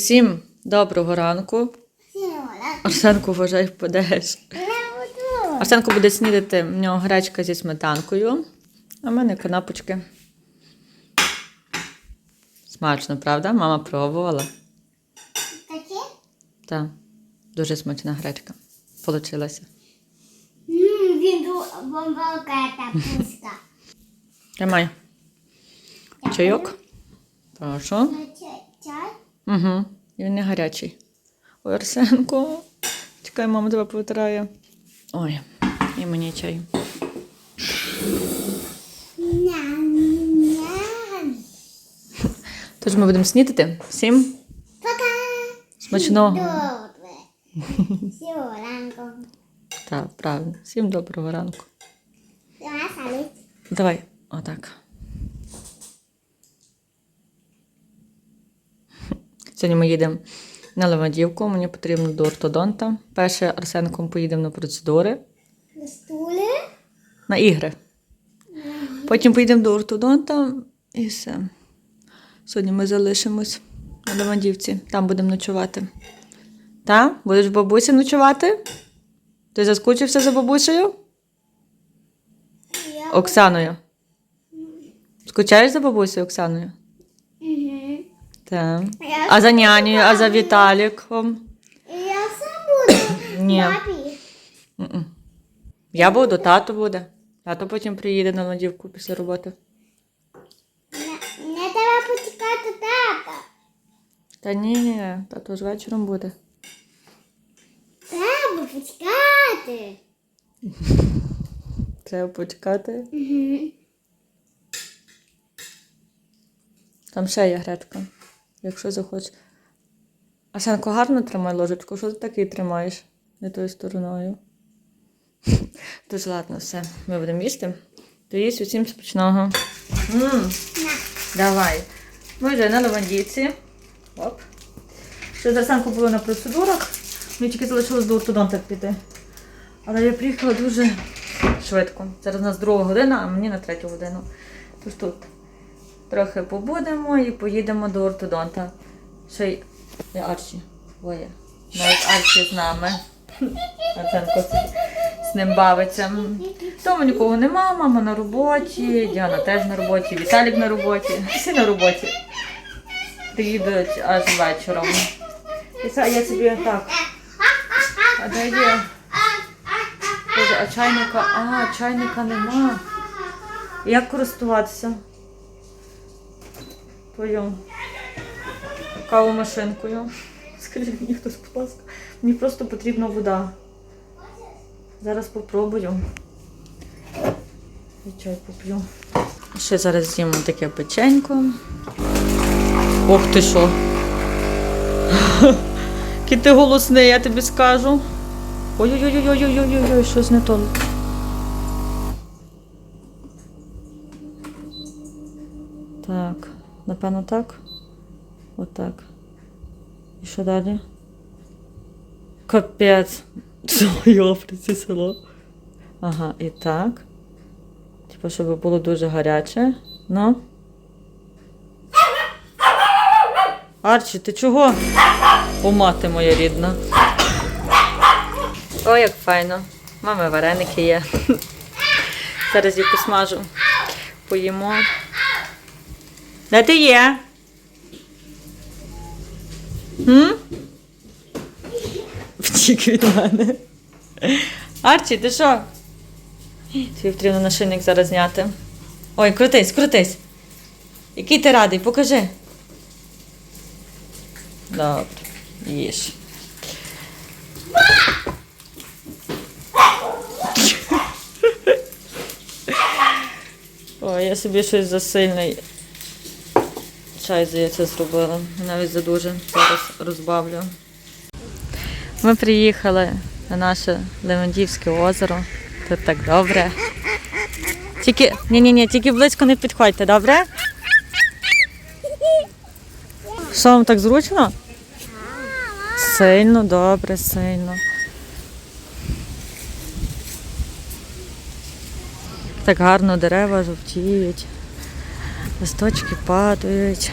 Всім доброго ранку. Арсенку, вважай, впадеш. Арсенко буде снідати, в нього гречка зі сметанкою, а в мене канапочки. Смачно, правда? Мама пробувала. Таке? Так, дуже смачна гречка. Получилася. Він бомбалка та пуста. Тримай. Чайок. Прошу. Чай? Угу. І він не гарячий. Ой, Арсенко. Чекай, мама тебе повитирає. Ой, і мені чай. Тож ми будемо снідати. Всім Пока. смачного. Добре. Всього ранку. Так, правильно. Всім доброго ранку. Давай салют. Давай, отак. Сьогодні ми їдемо на Левандівку. Мені потрібно до ортодонта. Перше Арсенком поїдемо на процедури, На стулі? на ігри. Потім поїдемо до ортодонта і все. Сьогодні ми залишимось на Левандівці. Там будемо ночувати. Та? Будеш в бабусі ночувати? Ти заскучився за бабусею? Я. Оксаною. Скучаєш за бабусею Оксаною? Так. Я А за нянею, а за Віталіком? Я сам буду. Ні. Папі. Я буду, тато буде. Тато потім приїде на ладівку після роботи. Не, не треба почекати тата. Та ні, тато ж вечором буде. Треба почекати. Треба почекати. Угу. Там ще є гречка, якщо захочеш. Арсенко, гарно тримай ложечку. Що ти такий тримаєш? Не тою стороною. Тож ладно, все. Ми будемо їсти. То їсть усім смачного. Давай. Ми вже на лавандійці. Оп. Ще з Арсенко було на процедурах. Мені тільки залишилось до ортодонта піти. Але я приїхала дуже швидко. Зараз у нас друга година, а мені на третю годину. Тож тут трохи побудемо і поїдемо до ортодонта. Ще й Арчі. Двоє. Навіть Арчі з нами. Арсенко з ним бавиться. Тому нікого нема, мама на роботі, Діана теж на роботі, Віталік на роботі. Всі на роботі. Приїдуть аж вечором. І я собі так. А де є? Боже, а чайника, а, чайника нема. Як користуватися? Твою кавомашинкою. Скажи мені хтось, будь ласка. Мені просто потрібна вода. Зараз попробую. І чай поп'ю. Ще зараз з'їмо таке печенько. Ох ти що. Який ти голосний, я тобі скажу. Ой-ой-ой-ой-ой-ой-ой, щось не то. Так, напевно так. Отак. І що далі? Капець. Своє Африці село. Ага, і так. Типу, щоб було дуже гаряче. Ну. Арчі, ти чого? О, мати моя рідна. Ой, як файно. Мами вареники є. Зараз їх посмажу. Поїмо. Де ти є? М? Втік від мене. Арчі, ти що? Тобі потрібно нашийник зараз зняти. Ой, крутись, крутись. Який ти радий, покажи. Добре, їж. Ой, я собі щось засильний чай, здається, зробила. Навіть за дуже. Зараз розбавлю. Ми приїхали на наше Левандівське озеро. Тут так добре. Тільки, ні-ні-ні, тільки близько не підходьте, добре? Що вам так зручно? Сильно, добре, сильно. Так гарно дерева жовтіють, листочки падають.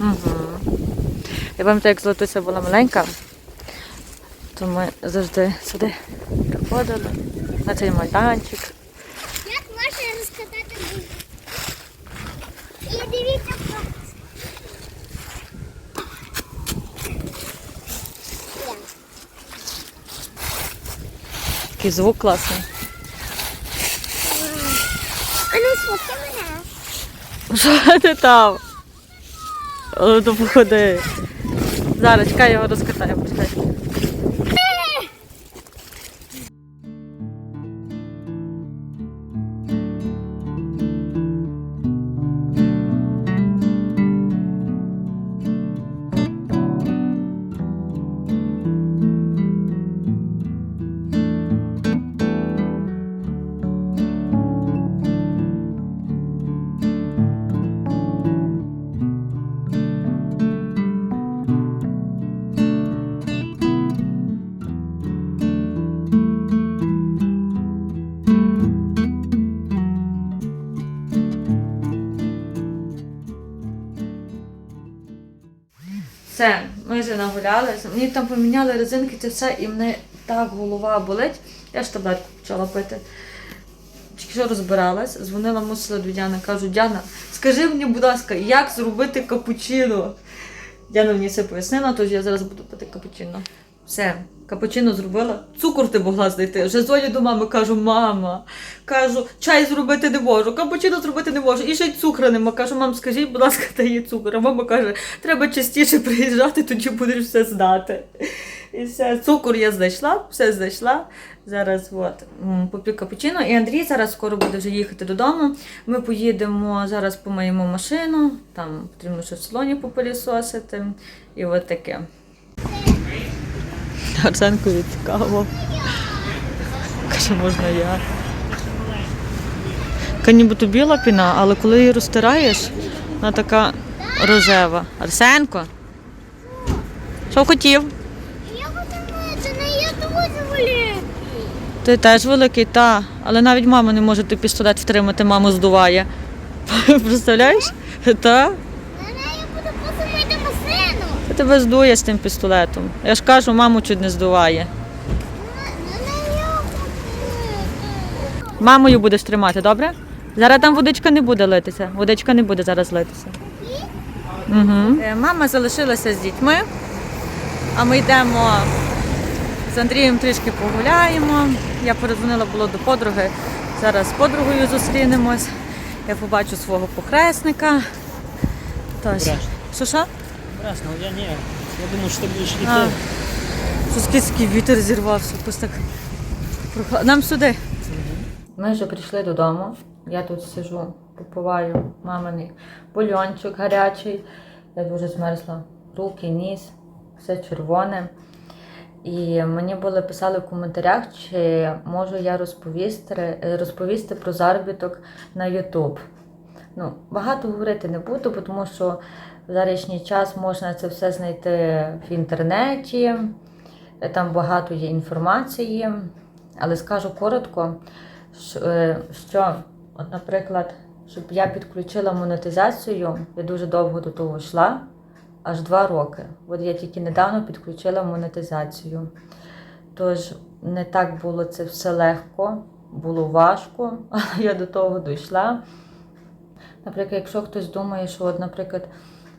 Угу. Я пам'ятаю, як Золотуся була маленька, то ми завжди сюди приходили на цей майданчик. Як можна розкатати бульбу? І дивіться, що. Такий звук класний. А ну слухай мене. Що ти там? О, то походи. Зараз чекай, його розкатаю, Почекай. Нагулялися. Мені там поміняли резинки, це все, і мене так голова болить. Я ж таблетку почала пити. Тільки що розбиралась, дзвонила мусила до Діани, кажу, Діана, скажи мені, будь ласка, як зробити капучино? Діана мені все пояснила, тож я зараз буду пити капучино. Все, капучино зробила. Цукор ти могла знайти. Вже дзвоню до мами, кажу, мама. Кажу, чай зробити не можу, капучино зробити не можу. І ще й цукру нема. Кажу, мам, скажіть, будь ласка, де є цукор. А мама каже, треба частіше приїжджати, тоді будеш все знати. І все, цукор я знайшла, все знайшла. Зараз от, поп'ю капучино. І Андрій зараз скоро буде вже їхати додому. Ми поїдемо зараз помиємо машину, там потрібно ще в салоні попилісосити. І от таке. Арсенкові цікаво. Каже, можна я. Така нібито біла піна, але коли її розтираєш, вона така рожева. Арсенко? Що хотів? Я хочу не я дуже великий. Ти теж великий, та. Але навіть мама не може той пістолет втримати, маму здуває. Представляєш? Та? На неї буду просто мити машину. Це тебе здує з тим пістолетом. Я ж кажу, маму чуть не здуває. Мамою будеш тримати, добре? Зараз там водичка не буде литися. Водичка не буде зараз литися. Угу. Мама залишилася з дітьми, а ми йдемо з Андрієм трішки погуляємо. Я передзвонила було до подруги. Зараз з подругою зустрінемось. Я побачу свого похресника. Тож, що що? Прекрасно, я не. Я думаю, что будешь А, лететь. Вітер зірвався, якось так. прохла- Нам сюди. Ми вже прийшли додому. Я тут сижу, попиваю маминий бульончик гарячий. Я дуже змерзла. Руки, ніс, все червоне. І мені були писали в коментарях, чи можу я розповісти, розповісти про заробіток на YouTube. Ну, багато говорити не буду, тому що в зарічний час можна це все знайти в інтернеті, е, там багато є інформації. Але скажу коротко, е, що от, наприклад, щоб я підключила монетизацію, я дуже довго до того йшла, аж два роки. От я тільки недавно підключила монетизацію. Тож не так було це все легко, було важко, але я до того дійшла. Наприклад, якщо хтось думає, що, от, наприклад,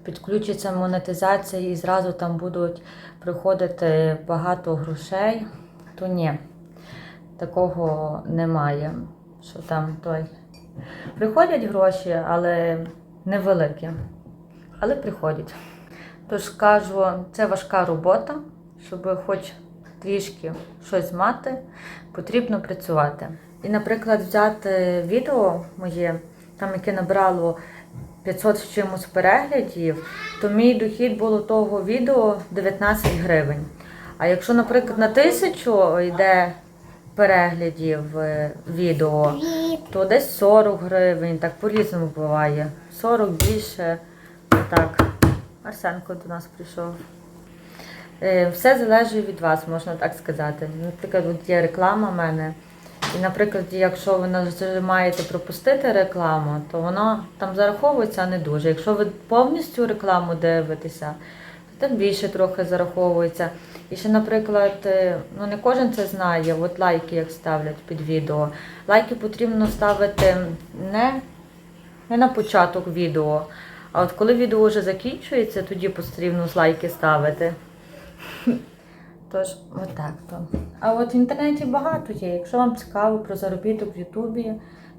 підключиться монетизація і зразу там будуть приходити багато грошей, то ні, такого немає. Що там той. Приходять гроші, але невеликі. Але приходять. Тож кажу, це важка робота, щоб хоч трішки щось мати, потрібно працювати. І, наприклад, взяти відео моє, там яке набрало 500 з чимось переглядів, то мій дохід було того відео 19 гривень. А якщо, наприклад, на тисячу йде переглядів е, відео, то десь 40 гривень, так по-різному буває. 40 більше. Так. Арсенко до нас прийшов. Е, Все залежить від вас, можна так сказати. Наприклад, от є реклама в мене. І, наприклад, якщо ви нажимаєте пропустити рекламу, то воно там зараховується не дуже. Якщо ви повністю рекламу дивитеся, то там більше трохи зараховується. І ще, наприклад, е, ну не кожен це знає, от лайки як ставлять під відео. Лайки потрібно ставити не, не на початок відео, а от коли відео вже закінчується, тоді потрібно лайки ставити. Тож, отак то. А от в інтернеті багато є. Якщо вам цікаво про заробіток в Ютубі,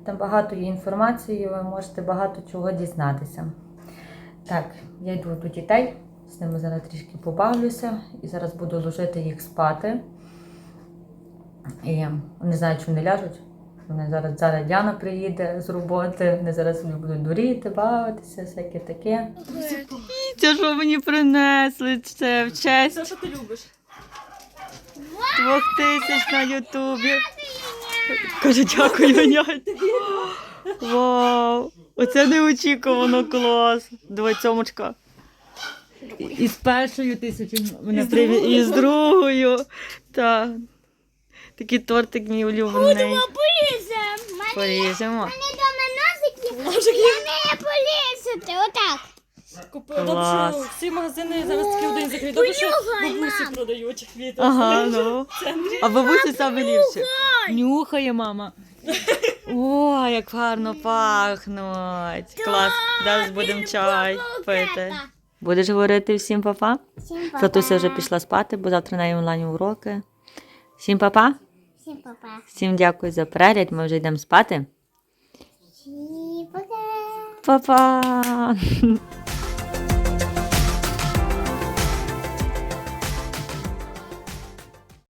там багато є інформації, ви можете багато чого дізнатися. Так, я йду до дітей, з ними зараз трішки побавлюся і зараз буду ложити їх спати. І не знаю, чи вони ляжуть. Вони зараз, зараз Діана приїде з роботи, вони зараз собі будуть дуріти, бавитися, всяке таке. Це що мені принесли це в честь Це що ти любиш? Двох тисяч на Ютубі. Каже, дякую, нянь. Вау! Оце неочікувано клас. Давай цьомочка. І- з першою тисячою мене привіз, і з другою. Так. Такий тортик мій улюблений. Полізем. Поріжемо. Мене дома носики. Я не полізати. Отак. Купила. Клас. Добре, що всі магазини зараз такі один закриті. Добре, що бабусі продають квіти. Ага, ну. А бабусі саме ліпше. Нюхає мама. О, як гарно пахнуть. Клас. Зараз будемо чай пити. Будеш говорити всім папа? Всім папа. Златуся вже пішла спати, бо завтра на онлайн уроки. Всім папа. Всім папа. Всім дякую за перегляд. Ми вже йдемо спати. Всім пока. Па-па!